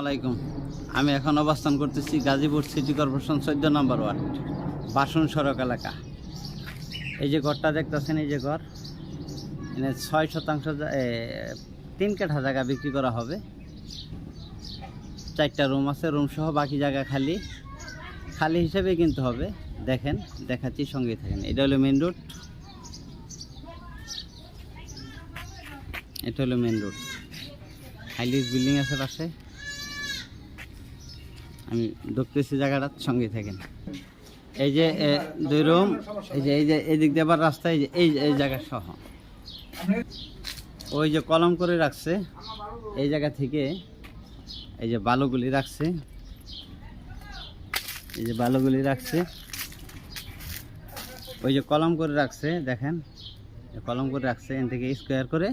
আলাইকুম। আমি এখন অবস্থান করতেছি গাজীপুর সিটি কর্পোরেশন চোদ্দ নম্বর ওয়ার্ড, বাসন সড়ক এলাকা। এই যে ঘরটা দেখতেছেন, এই যে ঘর এখানে ছয় শতাংশ তিন কাঠা জায়গা বিক্রি করা হবে। চারটা রুম আছে, রুম সহ বাকি জায়গা খালি। খালি হিসেবে কিনতে হবে। দেখেন, দেখাচ্ছি, সঙ্গে থাকেন। এটা হলো মেন রোড এটা হলো মেন রোড হাইলিস বিল্ডিং আছে পাশে। আমি ঢুকতেছি জায়গাটা সঙ্গে থাকেন। এই যে দুই রুম, এই যে এই যে, এই দিক দিয়ে আবার রাস্তা, এই যে, এই এই জায়গা সহ। ওই যে কলম করে রাখছে, এই জায়গা থেকে এই যে বালুগুলি রাখছে, এই যে বালুগুলি রাখছে, ওই যে কলম করে রাখছে, দেখেন কলম করে রাখছে, এখান থেকে স্কোয়ার করে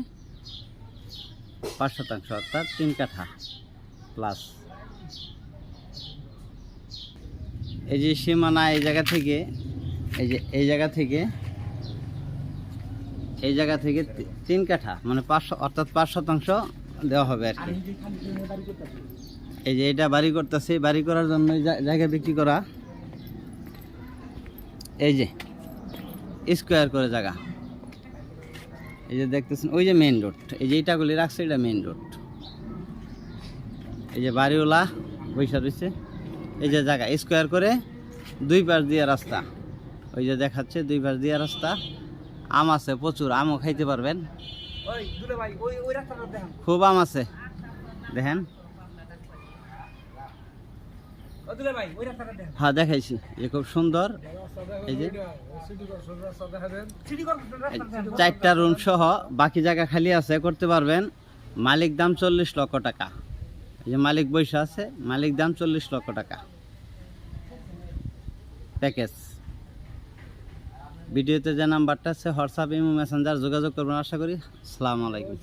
পাঁচ শতাংশ, অর্থাৎ তিন কাঠা, প্লাস এই যে সীমানা এই জায়গা থেকে, এই যে এই জায়গা থেকে, এই জায়গা থেকে তিন কাঠা মানে পাঁচশো অর্থাৎ পাঁচ শতাংশ দেওয়া হবে আর কি। এই যে এটা বাড়ি করতেছে, বাড়ি করার জন্য জায়গা বিক্রি করা। এই যে, স্কোয়ার করে জায়গা। এই যে দেখতেছেন, ওই যে মেইন রোড, এই যে ইটাগুলি রাখছে, এটা মেইন রোড। এই যে বাড়িওয়ালা বৈশা রয়েছে। এই যে জায়গা স্কোয়ার করে দুই পাশ দিয়ে রাস্তা। ওই যে দেখাচ্ছে দুই পাশ দিয়ে রাস্তা। আম আছে প্রচুর আমও খাইতে পারবেন। খুব আম আছে। দেখেন। হ্যাঁ দেখাইছি। যে খুব সুন্দর। এই যে। চারটা রুম সহ বাকি জায়গা খালি আছে করতে পারবেন। মালিক দাম চল্লিশ লক্ষ টাকা। যে মালিক বৈশ আছে, মালিক দাম চল্লিশ লক্ষ টাকা। প্যাকেজ ভিডিওতে যে নাম্বারটা আছে হোয়াটসঅ্যাপ ইমো মেসেঞ্জার যোগাযোগ করবেন, আশা করি। সালাম আলাইকুম।